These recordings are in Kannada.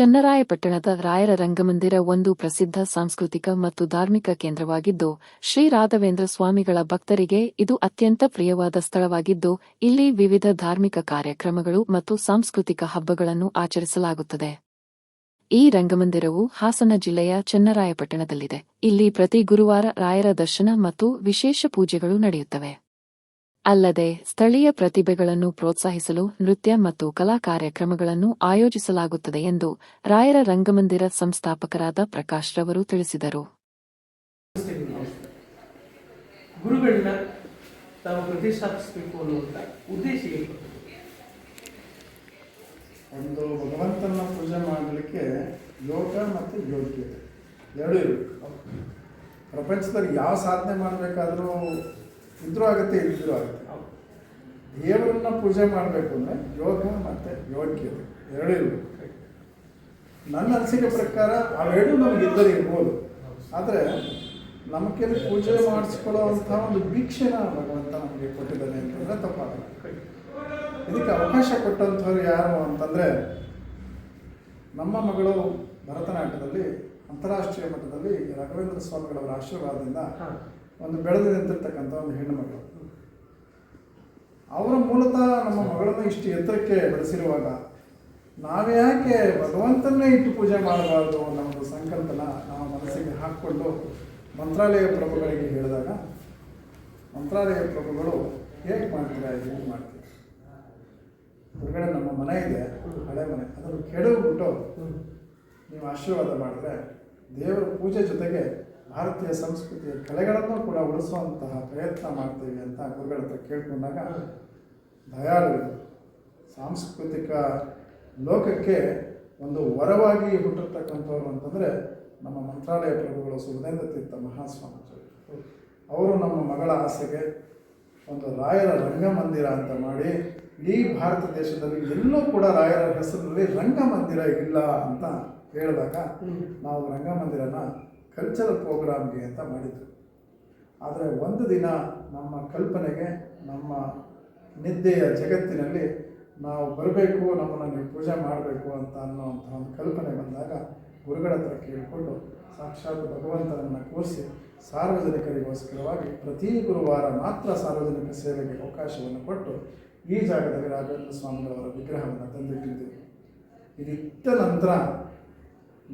ಚನ್ನರಾಯಪಟ್ಟಣದ ರಾಯರ ರಂಗಮಂದಿರ ಒಂದು ಪ್ರಸಿದ್ಧ ಸಾಂಸ್ಕೃತಿಕ ಮತ್ತು ಧಾರ್ಮಿಕ ಕೇಂದ್ರವಾಗಿದ್ದು, ಶ್ರೀ ರಾಘವೇಂದ್ರ ಸ್ವಾಮಿಗಳ ಭಕ್ತರಿಗೆ ಇದು ಅತ್ಯಂತ ಪ್ರಿಯವಾದ ಸ್ಥಳವಾಗಿದ್ದು, ಇಲ್ಲಿ ವಿವಿಧ ಧಾರ್ಮಿಕ ಕಾರ್ಯಕ್ರಮಗಳು ಮತ್ತು ಸಾಂಸ್ಕೃತಿಕ ಹಬ್ಬಗಳನ್ನು ಆಚರಿಸಲಾಗುತ್ತದೆ. ಈ ರಂಗಮಂದಿರವು ಹಾಸನ ಜಿಲ್ಲೆಯ ಚನ್ನರಾಯಪಟ್ಟಣದಲ್ಲಿದೆ. ಇಲ್ಲಿ ಪ್ರತಿ ಗುರುವಾರ ರಾಯರ ದರ್ಶನ ಮತ್ತು ವಿಶೇಷ ಪೂಜೆಗಳು ನಡೆಯುತ್ತವೆ. ಅಲ್ಲದೆ ಸ್ಥಳೀಯ ಪ್ರತಿಭೆಗಳನ್ನು ಪ್ರೋತ್ಸಾಹಿಸಲು ನೃತ್ಯ ಮತ್ತು ಕಲಾ ಕಾರ್ಯಕ್ರಮಗಳನ್ನು ಆಯೋಜಿಸಲಾಗುತ್ತದೆ ಎಂದು ರಾಯರ ರಂಗಮಂದಿರ ಸಂಸ್ಥಾಪಕರಾದ ಪ್ರಕಾಶ್ ರವರು ತಿಳಿಸಿದರು. ಗುರುಗಳನ್ನ ತಾವು ಪ್ರತಿಷ್ಠಾಪಿಸಬೇಕು ಅನ್ನುವಂಥ ಉದ್ದೇಶ ಒಂದು ಭಗವಂತನ ಪೂಜೆ ಮಾಡಲಿಕ್ಕೆ ಯೋಗ ಮತ್ತು ಯೋಗ್ಯತೆ ಎರಡೂ ಇರಬೇಕು. ಪ್ರಪಂಚದಲ್ಲಿ ಯಾವ ಸಾಧನೆ ಮಾಡಬೇಕಾದ್ರೂ ಇದ್ರೂ ಆಗುತ್ತೆ ಇದ್ರೂ ಆಗುತ್ತೆ. ದೇವರನ್ನ ಪೂಜೆ ಮಾಡಬೇಕು ಅಂದರೆ ಯೋಗ ಮತ್ತು ಯೋಗ್ಯತೆ ಎರಡೂ ಇರಬೇಕು. ನನ್ನ ಅನಿಸಿಕೆ ಪ್ರಕಾರ ಅವೆರಡು ನಮ್ಗೆ ಇದ್ದರೆ ಇರ್ಬೋದು. ಆದರೆ ನಮಗೆ ಪೂಜೆ ಮಾಡಿಸ್ಕೊಳ್ಳೋವಂಥ ಒಂದು ಭಿಕ್ಷೆನ ಭಗವಂತ ನಮಗೆ ಕೊಟ್ಟಿದ್ದಾನೆ ಅಂತಂದರೆ ತಪ್ಪಾಗ ಇದಕ್ಕೆ ಅವಕಾಶ ಕೊಟ್ಟಂಥವ್ರು ಯಾರು ಅಂತಂದರೆ ನಮ್ಮ ಮಗಳು ಭರತನಾಟ್ಯದಲ್ಲಿ ಅಂತಾರಾಷ್ಟ್ರೀಯ ಮಟ್ಟದಲ್ಲಿ ರಾಘವೇಂದ್ರ ಸ್ವಾಮಿಗಳವರ ಆಶೀರ್ವಾದದಿಂದ ಒಂದು ಬೆಳೆದು ನಿಂತಿರ್ತಕ್ಕಂಥ ಒಂದು ಹೆಣ್ಣು ಮಗಳು. ಅವರ ಮೂಲತಃ ನಮ್ಮ ಮಗಳನ್ನು ಇಷ್ಟು ಎತ್ತರಕ್ಕೆ ಬೆಳೆಸಿರುವಾಗ ನಾವ್ಯಾಕೆ ಭಗವಂತನ್ನೇ ಇಟ್ಟು ಪೂಜೆ ಮಾಡಬಾರ್ದು ಅನ್ನೋ ಒಂದು ಸಂಕಲ್ಪನ ನಾವು ಮನಸ್ಸಿಗೆ ಹಾಕ್ಕೊಂಡು ಮಂತ್ರಾಲಯ ಪ್ರಭುಗಳಿಗೆ ಹೇಳಿದಾಗ ಮಂತ್ರಾಲಯ ಪ್ರಭುಗಳು ಹೇಗೆ ಮಾಡ್ತೀರಾ ಹೇಗೆ ಮಾಡ್ತೀರಾ? ಹೊರಗಡೆ ನಮ್ಮ ಮನೆ ಇದೆ ಹಳೆ ಮನೆ. ಅದನ್ನು ಕೆಡವಿಬಿಟ್ಟು ನೀವು ಆಶೀರ್ವಾದ ಮಾಡಿದ್ರೆ ದೇವರ ಪೂಜೆ ಜೊತೆಗೆ ಭಾರತೀಯ ಸಂಸ್ಕೃತಿಯ ಕಲೆಗಳನ್ನು ಕೂಡ ಉಳಿಸುವಂತಹ ಪ್ರಯತ್ನ ಮಾಡ್ತೀವಿ ಅಂತ ಗುರುಗಳ ಹತ್ರ ಕೇಳ್ಕೊಂಡಾಗ ದಯಾಳು ಸಾಂಸ್ಕೃತಿಕ ಲೋಕಕ್ಕೆ ಒಂದು ವರವಾಗಿ ಹುಟ್ಟಿರ್ತಕ್ಕಂಥವ್ರು ಅಂತಂದರೆ ನಮ್ಮ ಮಂತ್ರಾಲಯ ಪ್ರಭುಗಳು ಸುಧೇಂದ್ರ ತೀರ್ಥ ಮಹಾಸ್ವಾಮಿ ಅವರು ನಮ್ಮ ಮಗಳ ಆಸೆಗೆ ಒಂದು ರಾಯರ ರಂಗಮಂದಿರ ಅಂತ ಮಾಡಿ ಈ ಭಾರತ ದೇಶದಲ್ಲಿ ಎಲ್ಲೂ ಕೂಡ ರಾಯರ ಹೆಸರಿನಲ್ಲಿ ರಂಗಮಂದಿರ ಇಲ್ಲ ಅಂತ ಹೇಳಿದಾಗ ನಾವು ರಂಗಮಂದಿರನ ಕಲ್ಚರಲ್ ಪ್ರೋಗ್ರಾಮ್ಗೆ ಅಂತ ಮಾಡಿದರು. ಆದರೆ ಒಂದು ದಿನ ನಮ್ಮ ಕಲ್ಪನೆಗೆ, ನಮ್ಮ ನಿದ್ದೆಯ ಜಗತ್ತಿನಲ್ಲಿ ನಾವು ಬರಬೇಕು, ನಮ್ಮನ್ನು ನೀವು ಪೂಜೆ ಮಾಡಬೇಕು ಅಂತ ಅನ್ನೋವಂಥ ಒಂದು ಕಲ್ಪನೆ ಬಂದಾಗ ಗುರುಗಳ ಹತ್ರ ಕೇಳಿಕೊಂಡು ಸಾಕ್ಷಾತ್ ಭಗವಂತನನ್ನು ಕೂರಿಸಿ ಸಾರ್ವಜನಿಕರಿಗೋಸ್ಕರವಾಗಿ ಪ್ರತಿ ಗುರುವಾರ ಮಾತ್ರ ಸಾರ್ವಜನಿಕ ಸೇವೆಗೆ ಅವಕಾಶವನ್ನು ಕೊಟ್ಟು ಈ ಜಾಗದಲ್ಲಿ ರಾಘವೇಂದ್ರ ಸ್ವಾಮಿಗಳವರ ವಿಗ್ರಹವನ್ನು ತಂದಿಟ್ಟಿದ್ದೀವಿ ಇದಿಟ್ಟ ನಂತರ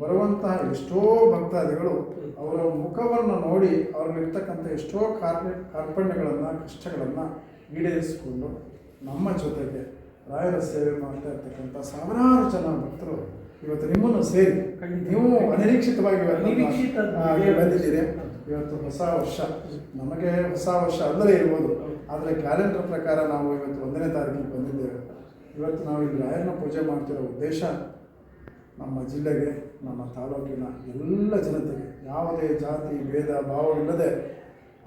ಬರುವಂತಹ ಎಷ್ಟೋ ಭಕ್ತಾದಿಗಳು ಅವರ ಮುಖವನ್ನು ನೋಡಿ ಅವರಲ್ಲಿರ್ತಕ್ಕಂಥ ಎಷ್ಟೋ ಕಾರ್ಯ ಕಾರ್ಪಣ್ಯಗಳನ್ನು ಕಷ್ಟಗಳನ್ನು ಈಡೇರಿಸಿಕೊಂಡು ನಮ್ಮ ಜೊತೆಗೆ ರಾಯರ ಸೇವೆ ಮಾಡ್ತಾ ಇರ್ತಕ್ಕಂಥ ಸಾವಿರಾರು ಜನ ಭಕ್ತರು ಇವತ್ತು ನಿಮ್ಮನ್ನು ಸೇರಿ ನೀವು ಅನಿರೀಕ್ಷಿತವಾಗಿ ಬಂದಿದ್ದೀರಿ. ಇವತ್ತು ಹೊಸ ವರ್ಷ. ನಮಗೆ ಹೊಸ ವರ್ಷ ಅಂದರೆ ಇರ್ಬೋದು. ಆದರೆ ಕ್ಯಾಲೆಂಡರ್ ಪ್ರಕಾರ ನಾವು ಇವತ್ತು ಒಂದನೇ ತಾರೀಕಿಗೆ ಬಂದಿದ್ದೇವೆ. ಇವತ್ತು ನಾವು ಇಲ್ಲಿ ರಾಯರನ್ನ ಪೂಜೆ ಮಾಡ್ತಿರೋ ಉದ್ದೇಶ ನಮ್ಮ ಜಿಲ್ಲೆಗೆ ನಮ್ಮ ತಾಲೂಕಿನ ಎಲ್ಲ ಜನತೆಗೆ ಯಾವುದೇ ಜಾತಿ, ಭೇದ ಭಾವವಿಲ್ಲದೆ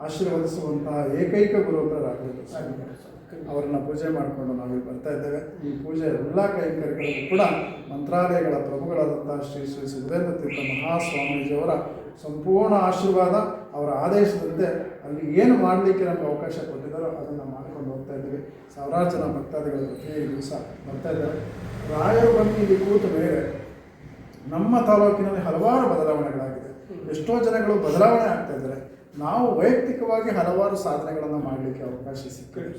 ಆಶೀರ್ವದಿಸುವಂತಹ ಏಕೈಕ ಗುರುವರ ರಾಘವೇಂದ್ರ ಅವರನ್ನು ಅವರನ್ನ ಪೂಜೆ ಮಾಡಿಕೊಂಡು ನಾವಿಲ್ಲಿ ಬರ್ತಾ ಇದ್ದೇವೆ. ಈ ಪೂಜೆ ಎಲ್ಲ ಕೈಂಕರ್ಯಗಳಿಗೂ ಕೂಡ ಮಂತ್ರಾಲಯಗಳ ಪ್ರಭುಗಳಾದಂತಹ ಶ್ರೀ ಶ್ರೀ ಸುಧೇಂದ್ರ ತೀರ್ಥ ಮಹಾಸ್ವಾಮೀಜಿಯವರ ಸಂಪೂರ್ಣ ಆಶೀರ್ವಾದ, ಅವರ ಆದೇಶದಂತೆ ಅಲ್ಲಿ ಏನು ಮಾಡಲಿಕ್ಕೆ ನಮಗೆ ಅವಕಾಶ ಕೊಟ್ಟಿದ್ದಾರೋ ಅದನ್ನು ಮಾಡಿಕೊಂಡು ಹೋಗ್ತಾ ಇದ್ದೀವಿ. ಸಾವಿರಾರು ಜನ ಭಕ್ತಾದಿಗಳು ಪ್ರತಿ ದಿವಸ ಬರ್ತಾ ಇದ್ದಾರೆ. ರಾಯರು ಬಂದು ಇಲ್ಲಿ ಕೂತ ಮೇಲೆ ನಮ್ಮ ತಾಲೂಕಿನಲ್ಲಿ ಹಲವಾರು ಬದಲಾವಣೆಗಳಾಗಿದೆ. ಎಷ್ಟೋ ಜನಗಳು ಬದಲಾವಣೆ ಆಗ್ತಾ ಇದ್ದಾರೆ. ನಾವು ವೈಯಕ್ತಿಕವಾಗಿ ಹಲವಾರು ಸಾಧನೆಗಳನ್ನು ಮಾಡಲಿಕ್ಕೆ ಅವಕಾಶ ಸಿಕ್ಕಿದೆ.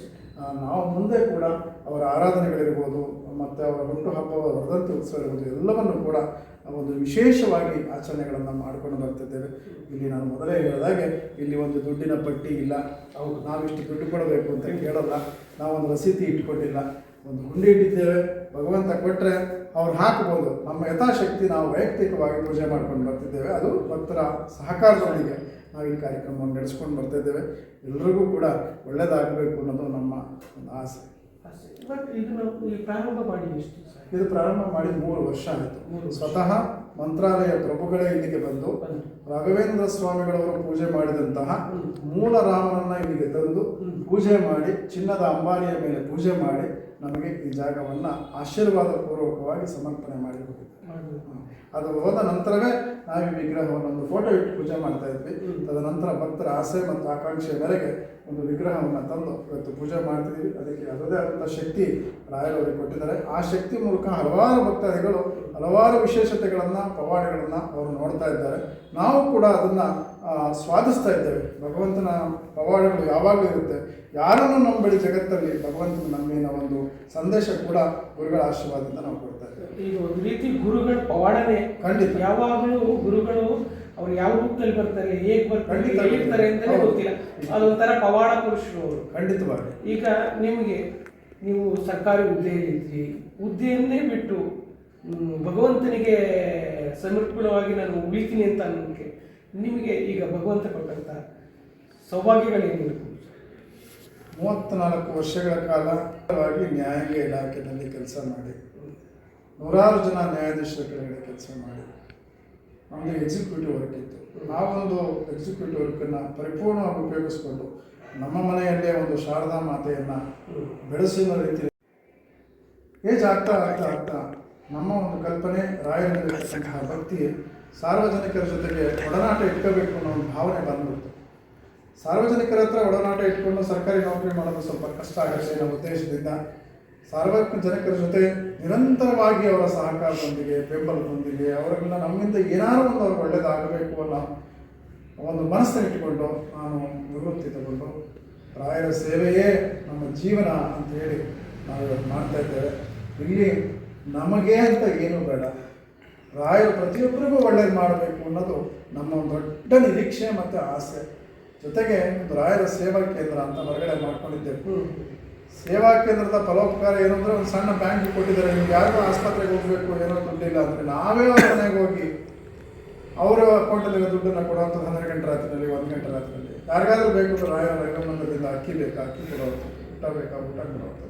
ನಾವು ಮುಂದೆ ಕೂಡ ಅವರ ಆರಾಧನೆಗಳಿರ್ಬೋದು ಮತ್ತು ಅವರ ಹುಟ್ಟುಹಬ್ಬ ವರದಂತಿ ಉತ್ಸವ ಇರ್ಬೋದು ಎಲ್ಲವನ್ನು ಕೂಡ ಒಂದು ವಿಶೇಷವಾಗಿ ಆಚರಣೆಗಳನ್ನು ಮಾಡಿಕೊಂಡು ಬರ್ತಿದ್ದೇವೆ. ಇಲ್ಲಿ ನಾನು ಮೊದಲೇ ಹೇಳಿದಾಗೆ ಇಲ್ಲಿ ಒಂದು ದುಡ್ಡಿನ ಪಟ್ಟಿ ಇಲ್ಲ. ಅವು ನಾವಿಷ್ಟು ದುಡ್ಡು ಕೊಡಬೇಕು ಅಂತ ಕೇಳಲ್ಲ. ನಾವೊಂದು ರಸೀತಿ ಇಟ್ಕೊಂಡಿಲ್ಲ. ಒಂದು ಹುಂಡಿ ಇಟ್ಟಿದ್ದೇವೆ. ಭಗವಂತ ಕೊಟ್ಟರೆ ಅವ್ರು ಹಾಕಬಹುದು ನಮ್ಮ ಯಥಾಶಕ್ತಿ ನಾವು ವೈಯಕ್ತಿಕವಾಗಿ ಪೂಜೆ ಮಾಡ್ಕೊಂಡು ಬರ್ತಿದ್ದೇವೆ. ಅದು ಭಕ್ತರ ಸಹಕಾರದೊಂದಿಗೆ ನಾವು ಈ ಕಾರ್ಯಕ್ರಮವನ್ನು ನಡೆಸ್ಕೊಂಡು ಬರ್ತಿದ್ದೇವೆ. ಎಲ್ರಿಗೂ ಕೂಡ ಒಳ್ಳೆಯದಾಗಬೇಕು ಅನ್ನೋದು ನಮ್ಮ ಒಂದು ಆಸೆ. ಪ್ರಾರಂಭ ಮಾಡಿ ಇದು ಪ್ರಾರಂಭ ಮಾಡಿ ಮೂರು ವರ್ಷ ಆಯಿತು. ಸ್ವತಃ ಮಂತ್ರಾಲಯ ಪ್ರಭುಗಳೇ ಇಲ್ಲಿಗೆ ಬಂದು ಬಂದು. ರಾಘವೇಂದ್ರ ಸ್ವಾಮಿಗಳವರು ಪೂಜೆ ಮಾಡಿದಂತಹ ಮೂಲ ರಾಮನನ್ನ ಇಲ್ಲಿಗೆ ತಂದು ಪೂಜೆ ಮಾಡಿ ಚಿನ್ನದ ಅಂಬಾರಿಯ ಮೇಲೆ ಪೂಜೆ ಮಾಡಿ ನಮಗೆ ಈ ಜಾಗವನ್ನ ಆಶೀರ್ವಾದ ಪೂರ್ವಕವಾಗಿ ಸಮರ್ಪಣೆ ಮಾಡಿ ಹೋಗಿದ್ದಾರೆ ಅದು ಹೋದ ನಂತರವೇ ನಾವು ಈ ವಿಗ್ರಹವನ್ನು ಒಂದು ಫೋಟೋ ಇಟ್ಟು ಪೂಜೆ ಮಾಡ್ತಾ ಇದ್ವಿ. ತದನಂತರ ಭಕ್ತರ ಆಸೆ ಮತ್ತು ಆಕಾಂಕ್ಷೆಯ ಮೇರೆಗೆ ಒಂದು ವಿಗ್ರಹವನ್ನು ತಂದು ಇವತ್ತು ಪೂಜೆ ಮಾಡ್ತಿದ್ದೀವಿ. ಅದಕ್ಕೆ ಅದರದೇ ಆದಂಥ ಶಕ್ತಿ ರಾಯರವರಿಗೆ ಕೊಟ್ಟಿದ್ದಾರೆ. ಆ ಶಕ್ತಿ ಮೂಲಕ ಹಲವಾರು ಭಕ್ತಾದಿಗಳು ಹಲವಾರು ವಿಶೇಷತೆಗಳನ್ನು ಪವಾಡಗಳನ್ನು ಅವರು ನೋಡ್ತಾ ಇದ್ದಾರೆ. ನಾವು ಕೂಡ ಅದನ್ನು ಸ್ವಾದಿಸ್ತಾ ಇದ್ದೇವೆ. ಭಗವಂತನ ಪವಾಡಗಳು ಯಾವಾಗಲೂ ಇರುತ್ತೆ. ಯಾರನ್ನು ನಂಬಳಿ ಜಗತ್ತಲ್ಲಿ ಭಗವಂತನ ನಮ್ಮಿನ ಒಂದು ಸಂದೇಶ ಕೂಡ ಗುರುಗಳ ಆಶೀರ್ವಾದದಿಂದ ನಾವು ಕೊಡ್ತಾ ಇದ್ದೇವೆ. ಈಗ ಒಂದು ರೀತಿ ಗುರುಗಳ ಪವಾಡನೆ ಖಂಡಿತ. ಯಾವಾಗಲೂ ಗುರುಗಳು ಅವ್ರು ಯಾವ ರೂಪದಲ್ಲಿ ಬರ್ತಾರೆ ಹೇಗೆ ಬರ್ತಾರೆ ಅಂತಲೇ. ಗೊತ್ತಿಲ್ಲ. ಅದೊಂಥರ ಪವಾಡ ಪುರುಷರು ಅವರು. ಖಂಡಿತವಾಗಿ. ಈಗ ನಿಮಗೆ ನೀವು ಸರ್ಕಾರಿ ಹುದ್ದೆಯಲ್ಲಿದ್ರಿ. ಹುದ್ದೆಯನ್ನೇ ಬಿಟ್ಟು ಭಗವಂತನಿಗೆ ಸಮರ್ಪಣವಾಗಿ ನಾನು ಉಳಿತೀನಿ ಅಂತ ಅನ್ನೋದಕ್ಕೆ ನಿಮಗೆ ಈಗ ಭಗವಂತ ಕೊಟ್ಟಂತ ಸೌಭಾಗ್ಯಗಳೇನಿರಬೇಕು ಮೂವತ್ತ್ನಾಲ್ಕು ವರ್ಷಗಳ ಕಾಲವಾಗಿ ನ್ಯಾಯಾಂಗ ಇಲಾಖೆಯಲ್ಲಿ ಕೆಲಸ ಮಾಡಿ. ನೂರಾರು ಜನ ನ್ಯಾಯಾಧೀಶರ ಕೆಳಗಡೆ ಕೆಲಸ ಮಾಡಿ. ನಮ್ಮದು ಎಕ್ಸಿಕ್ಯೂಟಿವ್ ವರ್ಕ್ ಇತ್ತು. ಆ ಒಂದು ಎಕ್ಸಿಕ್ಯೂಟಿವ್ ವರ್ಕನ್ನು ಪರಿಪೂರ್ಣವಾಗಿ ಉಪಯೋಗಿಸ್ಕೊಂಡು ನಮ್ಮ ಮನೆಯಲ್ಲೇ ಒಂದು ಶಾರದಾ ಮಾತೆಯನ್ನು ಬೆಳೆಸುವ ರೀತಿ ಏಜ್ ಆಗ್ತಾ ಆಗ್ತಾ ಆಗ್ತಾ ನಮ್ಮ ಒಂದು ಕಲ್ಪನೆ ರಾಯರಂತಹ ಭಕ್ತಿ ಸಾರ್ವಜನಿಕರ ಜೊತೆಗೆ ಒಡನಾಟ ಇಟ್ಕೋಬೇಕು ಅನ್ನೋ ಒಂದು ಭಾವನೆ ಬಂದ್ಬಿಡ್ತು. ಸಾರ್ವಜನಿಕರ ಹತ್ರ ಒಡನಾಟ ಇಟ್ಕೊಂಡು ಸರ್ಕಾರಿ ನೌಕರಿ ಮಾಡೋದು ಸ್ವಲ್ಪ ಕಷ್ಟ ಆಗುತ್ತೆ ನಮ್ಮ ಉದ್ದೇಶದಿಂದ ಸಾರ್ವಜನಿಕರ ಜೊತೆ ನಿರಂತರವಾಗಿ ಅವರ ಸಹಕಾರದೊಂದಿಗೆ, ಬೆಂಬಲದೊಂದಿಗೆ ಅವರೆಲ್ಲ ನಮ್ಮಿಂದ ಏನಾದರೂ ಒಂದು ಅವ್ರಿಗೆ ಒಳ್ಳೇದಾಗಬೇಕು ಅನ್ನೋ ಒಂದು ಮನಸ್ಸನ್ನು ಇಟ್ಟುಕೊಂಡು ನಾನು ನಿವೃತ್ತಿ ತಗೊಂಡು ರಾಯರ ಸೇವೆಯೇ ನಮ್ಮ ಜೀವನ ಅಂತ ಹೇಳಿ ನಾವು ಇವತ್ತು ಮಾಡ್ತಾ ಇದ್ದೇವೆ. ಇಲ್ಲಿ ನಮಗೆ ಅಂತ ಏನೂ ಬೇಡ. ರಾಯರು ಪ್ರತಿಯೊಬ್ಬರಿಗೂ ಒಳ್ಳೇದು ಮಾಡಬೇಕು ಅನ್ನೋದು ನಮ್ಮ ದೊಡ್ಡ ನಿರೀಕ್ಷೆ ಮತ್ತು ಆಸೆ. ಜೊತೆಗೆ ಒಂದು ರಾಯರ ಸೇವಾ ಕೇಂದ್ರ ಅಂತ ಹೊರಗಡೆ ಮಾಡ್ಕೊಂಡಿದ್ದೆವು ಸೇವಾ ಕೇಂದ್ರದ ಫಲೋಪಕಾರ ಏನಂದರೆ ಒಂದು ಸಣ್ಣ ಬ್ಯಾಂಕ್ ಕೊಟ್ಟಿದ್ದಾರೆ. ನಿಮ್ಗೆ ಯಾರಿಗೂ ಆಸ್ಪತ್ರೆಗೆ ಹೋಗಬೇಕು ಏನೋ ದುಡ್ಡಿಲ್ಲ ಅಂದರೆ ನಾವೇ ಅವ್ರ ಮನೆಗೆ ಹೋಗಿ ಅವರ ಅಕೌಂಟಲ್ಲಿ ದುಡ್ಡನ್ನು ಕೊಡುವಂಥ ಹನ್ನೆರಡು ಗಂಟೆ ರಾತ್ರಿಯಲ್ಲಿ ಒಂದು ಗಂಟೆ ರಾತ್ರಿಯಲ್ಲಿ ಯಾರಿಗಾದ್ರೂ ಬೇಕು ರಾಯರ ರಂಗಮಂದಿರದಿಂದ ಅಕ್ಕಿ ಬೇಕಾ? ಅಕ್ಕಿ ಕೊಡೋದು ಊಟ ಬೇಕಾ? ಊಟ ಕೊಡೋದು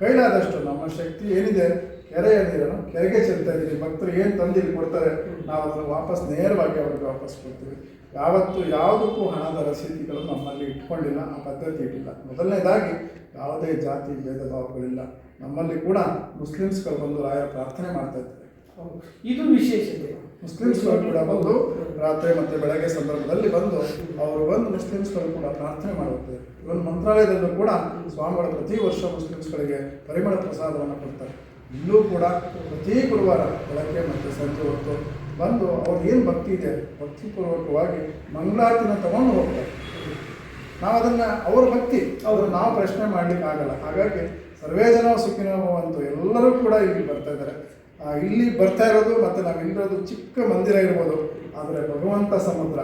ಕೈಲಾದಷ್ಟು ನಮ್ಮ ಶಕ್ತಿ ಏನಿದೆ ಕೆರೆಯ ನೀರನ್ನು ಕೆರೆಗೆ ಚೆಲ್ತಾ ಇದ್ದೀವಿ ಭಕ್ತರು ಏನು ತಂದು ಇಲ್ಲಿ ಕೊಡ್ತಾರೆ? ನಾವು ಅದನ್ನು ವಾಪಸ್ ನೇರವಾಗಿ ಅವ್ರಿಗೆ ವಾಪಸ್ ಕೊಡ್ತೀವಿ. ಯಾವತ್ತು ಯಾವುದಕ್ಕೂ ಹಣದ ರಸೀದಿಗಳು ನಮ್ಮಲ್ಲಿ ಇಟ್ಕೊಂಡಿಲ್ಲ ಆ ಪದ್ಧತಿ ಇಟ್ಟಿಲ್ಲ. ಮೊದಲನೇದಾಗಿ ಯಾವುದೇ ಜಾತಿ ಭೇದ ಭಾವಗಳಿಲ್ಲ. ನಮ್ಮಲ್ಲಿ ಕೂಡ ಮುಸ್ಲಿಮ್ಸ್ಗಳು ಬಂದು ರಾಯರ ಪ್ರಾರ್ಥನೆ ಮಾಡ್ತಾ ಇದ್ದಾರೆ. ಇದು ವಿಶೇಷತೆ. ಮುಸ್ಲಿಮ್ಸ್ಗಳು ಕೂಡ ಬಂದು ರಾತ್ರಿ ಮತ್ತು ಬೆಳಗ್ಗೆ ಸಂದರ್ಭದಲ್ಲಿ ಬಂದು ಅವರು ಬಂದು ಮುಸ್ಲಿಮ್ಸ್ಗಳು ಕೂಡ ಪ್ರಾರ್ಥನೆ ಮಾಡುತ್ತಾರೆ ಇವನ್ ಮಂತ್ರಾಲಯದಲ್ಲೂ ಕೂಡ ಸ್ವಾಮಿಗಳು ಪ್ರತಿ ವರ್ಷ ಮುಸ್ಲಿಮ್ಸ್ಗಳಿಗೆ ಪರಿಮಳ ಪ್ರಸಾದವನ್ನು ಕೊಡ್ತಾರೆ. ಇಲ್ಲೂ ಕೂಡ ಪ್ರತಿ ಗುರುವಾರ ಬೆಳಗ್ಗೆ ಮತ್ತು ಸಂಜೆ ಹೊತ್ತು ಬಂದು ಅವ್ರಿಗೆ ಏನು ಭಕ್ತಿ ಇದೆ, ಭಕ್ತಿಪೂರ್ವಕವಾಗಿ ಮಂಗಳಾರತಿನ ತಗೊಂಡು ಹೋಗ್ತಾರೆ. ನಾವು ಅದನ್ನು ಅವ್ರ ಭಕ್ತಿ, ಅವರು ನಾವು ಪ್ರಶ್ನೆ ಮಾಡಲಿಕ್ಕೆ ಆಗಲ್ಲ. ಹಾಗಾಗಿ ಸರ್ವೇ ಜನ ಸುಖಿನೋ ಎಲ್ಲರೂ ಕೂಡ ಇಲ್ಲಿ ಬರ್ತಾ ಇದ್ದಾರೆ. ಇಲ್ಲಿ ಬರ್ತಾ ಇರೋದು ಮತ್ತು ನಾವು ಇಲ್ಲಿರೋದು ಚಿಕ್ಕ ಮಂದಿರ ಇರ್ಬೋದು. ಆದರೆ ಭಗವಂತ ಸಮುದ್ರ,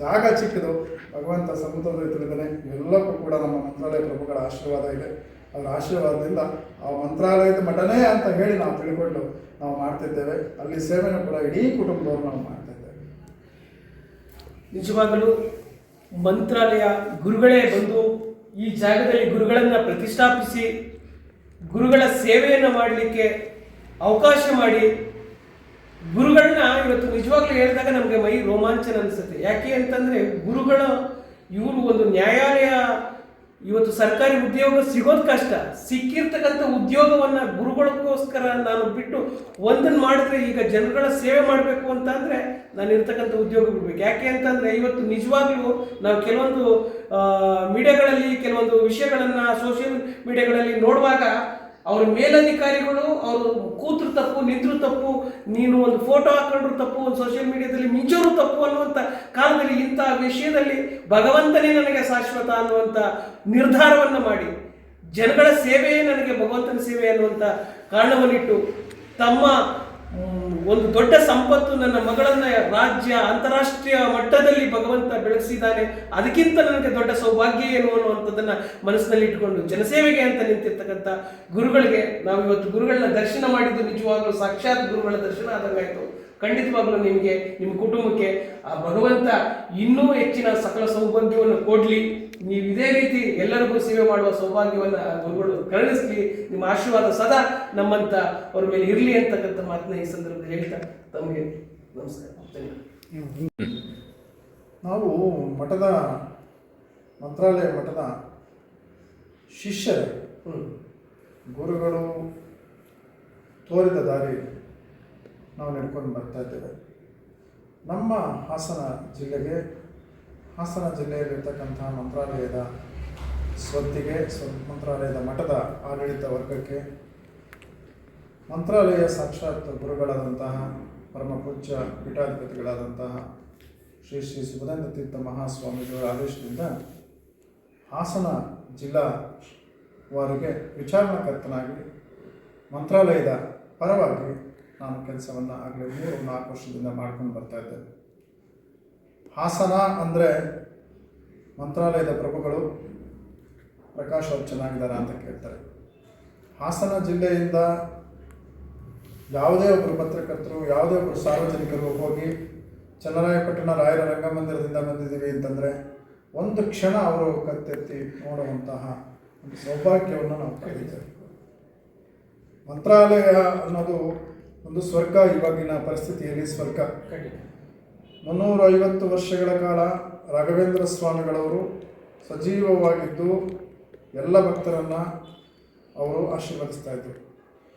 ಜಾಗ ಚಿಕ್ಕದು. ಭಗವಂತ ಸಮುದ್ರದ ತಿಳಿದಾನೆ ಎಲ್ಲಕ್ಕೂ ಕೂಡ ನಮ್ಮ ಮಂತ್ರಾಲಯ ಪ್ರಭುಗಳ ಆಶೀರ್ವಾದ ಇದೆ. ಅವರ ಆಶೀರ್ವಾದದಿಂದ ಆ ಮಂತ್ರಾಲಯದ ಮಠನೇ ಅಂತ ಹೇಳಿ ನಾವು ತಿಳ್ಕೊಂಡು ನಾವು ಮಾಡ್ತಿದ್ದೇವೆ. ಅಲ್ಲಿ ಸೇವೆಯನ್ನು ಕೂಡ ಇಡೀ ಕುಟುಂಬದವರು ನಾವು ಮಾಡ್ತಿದ್ದೇವೆ. ನಿಜವಾಗಲೂ ಮಂತ್ರಾಲಯ ಗುರುಗಳೇ ಬಂದು ಈ ಜಾಗದಲ್ಲಿ ಗುರುಗಳನ್ನು ಪ್ರತಿಷ್ಠಾಪಿಸಿ ಗುರುಗಳ ಸೇವೆಯನ್ನು ಮಾಡಲಿಕ್ಕೆ ಅವಕಾಶ ಮಾಡಿ ಗುರುಗಳನ್ನ ಇವತ್ತು ನಿಜವಾಗ್ಲೂ ಹೇಳಿದಾಗ ನಮಗೆ ಮೈ ರೋಮಾಂಚನ ಅನಿಸುತ್ತೆ. ಯಾಕೆ ಅಂತಂದ್ರೆ ಗುರುಗಳ ಇವರು ಒಂದು ನ್ಯಾಯಾಲಯ ಇವತ್ತು ಸರ್ಕಾರಿ ಉದ್ಯೋಗ ಸಿಗೋದು ಕಷ್ಟ. ಸಿಕ್ಕಿರ್ತಕ್ಕಂಥ ಉದ್ಯೋಗವನ್ನ ಗುರುಗಳಿಗೋಸ್ಕರ ನಾನು ಬಿಟ್ಟು ಒಂದನ್ನು ಮಾಡಿದ್ರೆ ಈಗ ಜನಗಳ ಸೇವೆ ಮಾಡಬೇಕು ಅಂತ ಅಂದ್ರೆ ನಾನು ಇರ್ತಕ್ಕಂಥ ಉದ್ಯೋಗ ಬಿಡ್ಬೇಕು. ಯಾಕೆ ಅಂತಂದರೆ ಇವತ್ತು ನಿಜವಾಗ್ಲೂ ನಾವು ಕೆಲವೊಂದು ಮೀಡಿಯಾಗಳಲ್ಲಿ ಕೆಲವೊಂದು ವಿಷಯಗಳನ್ನು ಸೋಷಿಯಲ್ ಮೀಡಿಯಾಗಳಲ್ಲಿ ನೋಡುವಾಗ ಅವ್ರ ಮೇಲಧಿಕಾರಿಗಳು, ಅವರು ಕೂತರು ತಪ್ಪು, ನಿಂತರು ತಪ್ಪು, ನೀನು ಒಂದು ಫೋಟೋ ಹಾಕೊಂಡ್ರು ತಪ್ಪು, ಒಂದು ಸೋಷಿಯಲ್ ಮೀಡಿಯಾದಲ್ಲಿ ಮಿಂಚೋರು ತಪ್ಪು ಅನ್ನುವಂಥ ಕಾಲದಲ್ಲಿ ಇಂಥ ವಿಷಯದಲ್ಲಿ ಭಗವಂತನೇ ನನಗೆ ಶಾಶ್ವತ ಅನ್ನುವಂಥ ನಿರ್ಧಾರವನ್ನು ಮಾಡಿ. ಜನಗಳ ಸೇವೆಯೇ ನನಗೆ ಭಗವಂತನ ಸೇವೆ ಅನ್ನುವಂಥ ಕಾರಣವನ್ನಿಟ್ಟು ತಮ್ಮ ಒಂದು ದೊಡ್ಡ ಸಂಪತ್ತು ನನ್ನ ಮಗಳನ್ನ ರಾಜ್ಯ ಅಂತಾರಾಷ್ಟ್ರೀಯ ಮಟ್ಟದಲ್ಲಿ ಭಗವಂತ ಬೆಳೆಸಿದ್ದಾನೆ ಅದಕ್ಕಿಂತ ನನಗೆ ದೊಡ್ಡ ಸೌಭಾಗ್ಯ ಏನು ಅನ್ನುವಂಥದ್ದನ್ನ ಮನಸ್ಸಿನಲ್ಲಿ ಇಟ್ಕೊಂಡು ಜನಸೇವೆಗೆ ಅಂತ ನಿಂತಿರ್ತಕ್ಕಂಥ ಗುರುಗಳಿಗೆ ನಾವು ಇವತ್ತು ಗುರುಗಳನ್ನ ದರ್ಶನ ಮಾಡಿದ್ದು ನಿಜವಾಗ್ಲೂ ಸಾಕ್ಷಾತ್ ಗುರುಗಳ ದರ್ಶನ ಆದಂಗಾಯ್ತು. ಖಂಡಿತವಾಗ್ಲೂ ನಿಮಗೆ ನಿಮ್ಮ ಕುಟುಂಬಕ್ಕೆ ಆ ಭಗವಂತ ಇನ್ನೂ ಹೆಚ್ಚಿನ ಸಕಲ ಸೌಭಾಗ್ಯವನ್ನು ಕೊಡಲಿ. ನೀವು ಇದೇ ರೀತಿ ಎಲ್ಲರಿಗೂ ಸೇವೆ ಮಾಡುವ ಸೌಭಾಗ್ಯವನ್ನು ಗುರುಗಳು ಕರುಣಿಸ್ಲಿ. ನಿಮ್ಮ ಆಶೀರ್ವಾದ ಸದಾ ನಮ್ಮಂತ ಅವ್ರ ಮೇಲೆ ಇರಲಿ ಅಂತಕ್ಕಂಥ ಮಾತನ್ನ ಈ ಸಂದರ್ಭದಲ್ಲಿ ಹೇಳ್ತಾ ತಮಗೆ ನಮಸ್ಕಾರ. ನಾವು ಮಠದ ಮಂತ್ರಾಲಯ ಮಠದ ಶಿಷ್ಯರು. ಗುರುಗಳು ತೋರಿದ ದಾರಿ. ನಾವು ನಡ್ಕೊಂಡು ಬರ್ತಾ ಇದ್ದೇವೆ. ನಮ್ಮ ಹಾಸನ ಜಿಲ್ಲೆಗೆ, ಹಾಸನ ಜಿಲ್ಲೆಯಲ್ಲಿರ್ತಕ್ಕಂಥ ಮಂತ್ರಾಲಯದ ಸ್ವತ್ತಿಗೆ, ಸ್ವ, ಮಂತ್ರಾಲಯದ ಮಠದ ಆಡಳಿತ ವರ್ಗಕ್ಕೆ ಮಂತ್ರಾಲಯ ಸಾಕ್ಷಾತ್ ಗುರುಗಳಾದಂತಹ ಪರಮ ಪೂಜ್ಯ ಪೀಠಾಧಿಪತಿಗಳಾದಂತಹ ಶ್ರೀ ಶ್ರೀ ಸುಭದೇಂದ್ರ ತೀರ್ಥ ಮಹಾಸ್ವಾಮಿಗಳ ಆದೇಶದಿಂದ ಹಾಸನ ಜಿಲ್ಲಾ ವಾರಿಗೆ ವಿಚಾರಣಾಕರ್ತನಾಗಿ ಮಂತ್ರಾಲಯದ ಪರವಾಗಿ ನಾನು ಕೆಲಸವನ್ನು ಆಗಲೇ ಮೂರು, ನಾಲ್ಕು ವರ್ಷದಿಂದ ಮಾಡ್ಕೊಂಡು ಬರ್ತಾ ಇದ್ದೆ. ಹಾಸನ ಅಂದರೆ ಮಂತ್ರಾಲಯದ ಪ್ರಭುಗಳು ಪ್ರಕಾಶ್ ಅವರು ಚೆನ್ನಾಗಿದ್ದಾರೆ ಅಂತ ಕೇಳ್ತಾರೆ. ಹಾಸನ ಜಿಲ್ಲೆಯಿಂದ ಯಾವುದೇ ಒಬ್ಬರು ಪತ್ರಕರ್ತರು, ಯಾವುದೇ ಒಬ್ಬರು ಸಾರ್ವಜನಿಕರು ಹೋಗಿ ಚನ್ನರಾಯಪಟ್ಟಣ ರಾಯರ ರಂಗಮಂದಿರದಿಂದ ಬಂದಿದ್ದೀವಿ ಅಂತಂದರೆ ಒಂದು ಕ್ಷಣ ಅವರು ಕತ್ತೆತ್ತಿ ನೋಡುವಂತಹ ಒಂದು ಸೌಭಾಗ್ಯವನ್ನು ನಾವು ಪಡೆದಿದ್ದೇವೆ. ಮಂತ್ರಾಲಯ ಅನ್ನೋದು ಒಂದು ಸ್ವರ್ಗ ಇವಾಗಿನ ಪರಿಸ್ಥಿತಿಯಲ್ಲಿ ಸ್ವರ್ಗ. ಮುನ್ನೂರ ಐವತ್ತು ವರ್ಷಗಳ ಕಾಲ ರಾಘವೇಂದ್ರ ಸ್ವಾಮಿಗಳವರು ಸಜೀವವಾಗಿದ್ದು ಎಲ್ಲ ಭಕ್ತರನ್ನು ಅವರು ಆಶೀರ್ವದಿಸ್ತಾ ಇದ್ದರು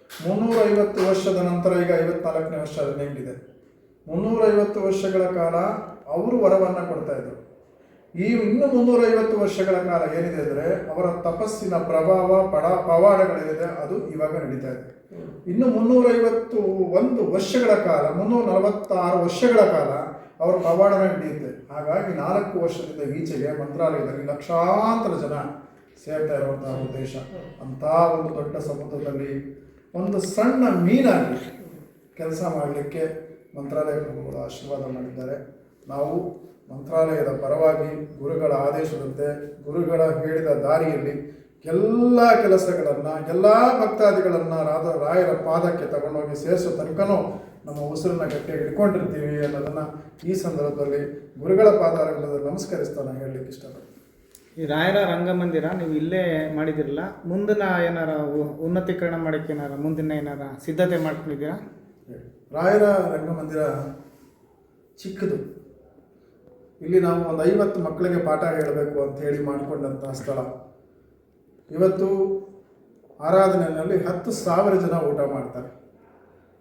ಮುನ್ನೂರ ಐವತ್ತು ವರ್ಷದ ನಂತರ ಈಗ ಐವತ್ನಾಲ್ಕನೇ ವರ್ಷ ಇದೆ ಮುನ್ನೂರ ಐವತ್ತು ವರ್ಷಗಳ ಕಾಲ ಅವರು ವರವನ್ನು ಕೊಡ್ತಾ ಇದ್ದರು ಈ ಇನ್ನು ಮುನ್ನೂರೈವತ್ತು ವರ್ಷಗಳ ಕಾಲ ಏನಿದೆ ಅಂದರೆ, ಅವರ ತಪಸ್ಸಿನ ಪ್ರಭಾವ, ಪಡ ಪವಾಡಗಳೇನಿದೆ ಅದು ಇವಾಗ ನಡೀತಾ ಇದೆ. ಇನ್ನು ಮುನ್ನೂರೈವತ್ತು ಒಂದು ವರ್ಷಗಳ ಕಾಲ ಮುನ್ನೂರ ನಲವತ್ತಾರು ವರ್ಷಗಳ ಕಾಲ ಅವರ ಪವಾಡ ನಡೆಯುತ್ತೆ. ಹಾಗಾಗಿ ನಾಲ್ಕು ವರ್ಷದಿಂದ ಈಚೆಗೆ ಮಂತ್ರಾಲಯದಲ್ಲಿ ಲಕ್ಷಾಂತರ ಜನ ಸೇರ್ತಾ ಇರುವಂತಹ ಉದ್ದೇಶ ಅಂತ ಒಂದು ದೊಡ್ಡ ಸಮುದ್ರದಲ್ಲಿ ಒಂದು ಸಣ್ಣ ಮೀನಾಗಿ ಕೆಲಸ ಮಾಡಲಿಕ್ಕೆ ಮಂತ್ರಾಲಯ ಪ್ರಭುಗಳು ಆಶೀರ್ವಾದ ಮಾಡಿದ್ದಾರೆ. ನಾವು ಮಂತ್ರಾಲಯದ ಪರವಾಗಿ ಗುರುಗಳ ಆದೇಶದಂತೆ ಗುರುಗಳ ಹೇಳಿದ ದಾರಿಯಲ್ಲಿ ಎಲ್ಲ ಕೆಲಸಗಳನ್ನು ಎಲ್ಲ ಭಕ್ತಾದಿಗಳನ್ನು ರಾಧ ರಾಯರ ಪಾದಕ್ಕೆ ತಗೊಂಡೋಗಿ ಸೇರಿಸೋ ತನಕನೂ ನಮ್ಮ ಉಸಿರನ್ನ ಗಟ್ಟಿಯಾಗಿ ಇಟ್ಕೊಂಡಿರ್ತೀವಿ ಅನ್ನೋದನ್ನು ಈ ಸಂದರ್ಭದಲ್ಲಿ ಗುರುಗಳ ಪಾದಾರಗಳಲ್ಲಿ ನಮಸ್ಕರಿಸ್ತಾ ನಾನು ಹೇಳಲಿಕ್ಕೆ ಇಷ್ಟಪಡ್ತೀನಿ. ಈ ರಾಯರ ರಂಗಮಂದಿರ ನೀವು ಇಲ್ಲೇ ಮಾಡಿದಿರಲ್ಲ ಮುಂದಿನ ಏನಾರ ಉನ್ನತೀಕರಣ ಮಾಡೋಕ್ಕೆ ಏನಾರ ಮುಂದಿನ ಏನಾರ ಸಿದ್ಧತೆ ಮಾಡ್ಕೊಂಡಿದ್ದೀರಾ? ರಾಯರ ರಂಗಮಂದಿರ ಚಿಕ್ಕದು. ಇಲ್ಲಿ ನಾವು ಒಂದು ಐವತ್ತು ಮಕ್ಕಳಿಗೆ ಪಾಠ ಹೇಳಬೇಕು ಅಂತ ಹೇಳಿ ಮಾಡಿಕೊಂಡಂತಹ ಸ್ಥಳ. ಇವತ್ತು ಆರಾಧನೆಯಲ್ಲಿ ಹತ್ತು ಸಾವಿರ ಜನ ಊಟ ಮಾಡ್ತಾರೆ.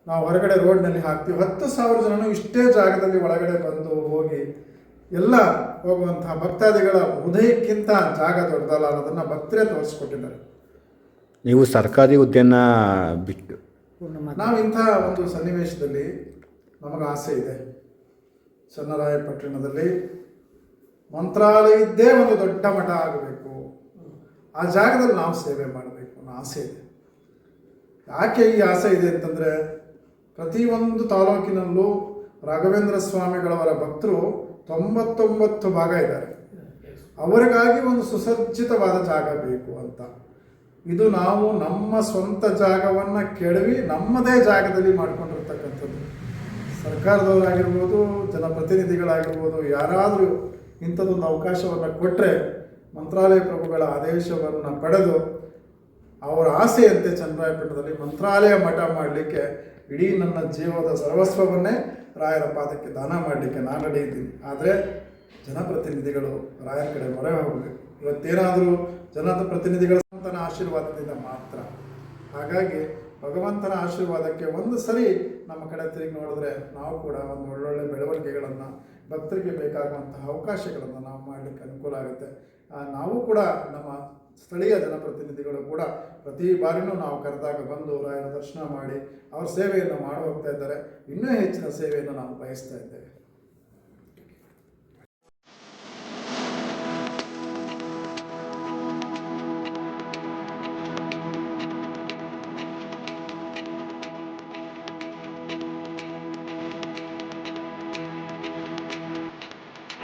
ನಾವು ಹೊರಗಡೆ ರೋಡ್ನಲ್ಲಿ ಹಾಕ್ತೀವಿ. ಹತ್ತು ಸಾವಿರ ಜನನು ಇಷ್ಟೇ ಜಾಗದಲ್ಲಿ ಒಳಗಡೆ ಬಂದು ಹೋಗಿ ಎಲ್ಲ ಹೋಗುವಂತಹ ಭಕ್ತಾದಿಗಳ ಹೃದಯಕ್ಕಿಂತ ಜಾಗ ದೊಡ್ಡದಲ್ಲ ಅನ್ನೋದನ್ನು ಭಕ್ತರೇ ತೋರಿಸ್ಕೊಟ್ಟಿದ್ದಾರೆ. ನೀವು ಸರ್ಕಾರಿ ಹುದ್ದೆನ ಬಿಟ್ಟು ನಾವು ಇಂಥ ಒಂದು ಸನ್ನಿವೇಶದಲ್ಲಿ ನಮಗೆ ಆಸೆ ಇದೆ. ಚನ್ನರಾಯಪಟ್ಟಣದಲ್ಲಿ ಮಂತ್ರಾಲಯದ್ದೇ ಒಂದು ದೊಡ್ಡ ಮಠ ಆಗಬೇಕು. ಆ ಜಾಗದಲ್ಲಿ ನಾವು ಸೇವೆ ಮಾಡಬೇಕು ಅನ್ನೋ ಆಸೆ ಇದೆ. ಯಾಕೆ ಈ ಆಸೆ ಇದೆ ಅಂತಂದರೆ ಪ್ರತಿಯೊಂದು ತಾಲೂಕಿನಲ್ಲೂ ರಾಘವೇಂದ್ರ ಸ್ವಾಮಿಗಳವರ ಭಕ್ತರು ತೊಂಬತ್ತೊಂಬತ್ತು ಭಾಗ ಇದ್ದಾರೆ. ಅವರಿಗಾಗಿ ಒಂದು ಸುಸಜ್ಜಿತವಾದ ಜಾಗ ಬೇಕು ಅಂತ. ಇದು ನಾವು ನಮ್ಮ ಸ್ವಂತ ಜಾಗವನ್ನು ಕೆಡವಿ ನಮ್ಮದೇ ಜಾಗದಲ್ಲಿ ಮಾಡ್ಕೊಂಡಿರ್ತಕ್ಕಂಥದ್ದು ಸರ್ಕಾರದವರಾಗಿರ್ಬೋದು ಜನಪ್ರತಿನಿಧಿಗಳಾಗಿರ್ಬೋದು, ಯಾರಾದರೂ ಇಂಥದ್ದೊಂದು ಅವಕಾಶವನ್ನು ಕೊಟ್ಟರೆ ಮಂತ್ರಾಲಯ ಪ್ರಭುಗಳ ಆದೇಶವನ್ನು ಪಡೆದು ಅವರ ಆಸೆಯಂತೆ ಚನ್ನರಾಯಪಟ್ಟಣದಲ್ಲಿ ಮಂತ್ರಾಲಯ ಮಠ ಮಾಡಲಿಕ್ಕೆ ಇಡೀ ನನ್ನ ಜೀವದ ಸರ್ವಸ್ವವನ್ನೇ ರಾಯರ ಪಾದಕ್ಕೆ ದಾನ ಮಾಡಲಿಕ್ಕೆ ನಾನು ನಡೆಯುತ್ತೀನಿ ಆದರೆ ಜನಪ್ರತಿನಿಧಿಗಳು ರಾಯರ ಕಡೆ ಮೊರೆ ಹೋಗಬೇಕು. ಇವತ್ತೇನಾದರೂ ಜನಪ್ರತಿನಿಧಿಗಳ ಪ್ರತಿನಿಧಿಗಳ ಆಶೀರ್ವಾದದಿಂದ ಮಾತ್ರ. ಹಾಗಾಗಿ ಭಗವಂತನ ಆಶೀರ್ವಾದಕ್ಕೆ ಒಂದು ಸರಿ ನಮ್ಮ ಕಡೆ ತಿರುಗಿ ನೋಡಿದ್ರೆ ನಾವು ಕೂಡ ಒಂದು ಒಳ್ಳೊಳ್ಳೆ ಬೆಳವಣಿಗೆಗಳನ್ನು, ಭಕ್ತರಿಗೆ ಬೇಕಾಗುವಂತಹ ಅವಕಾಶಗಳನ್ನು ನಾವು ಮಾಡಲಿಕ್ಕೆ ಅನುಕೂಲ ಆಗುತ್ತೆ. ನಾವು ಕೂಡ ನಮ್ಮ ಸ್ಥಳೀಯ ಜನಪ್ರತಿನಿಧಿಗಳು ಕೂಡ ಪ್ರತಿ ಬಾರಿನೂ ನಾವು ಕರೆದಾಗ ಬಂದು ರಾಯರ ದರ್ಶನ ಮಾಡಿ, ಅವ್ರ ಸೇವೆಯನ್ನು ಮಾಡಿ ಹೋಗ್ತಾ ಇದ್ದಾರೆ. ಇನ್ನೂ ಹೆಚ್ಚಿನ ಸೇವೆಯನ್ನು ನಾವು ಬಯಸ್ತಾ ಇದ್ದೇವೆ.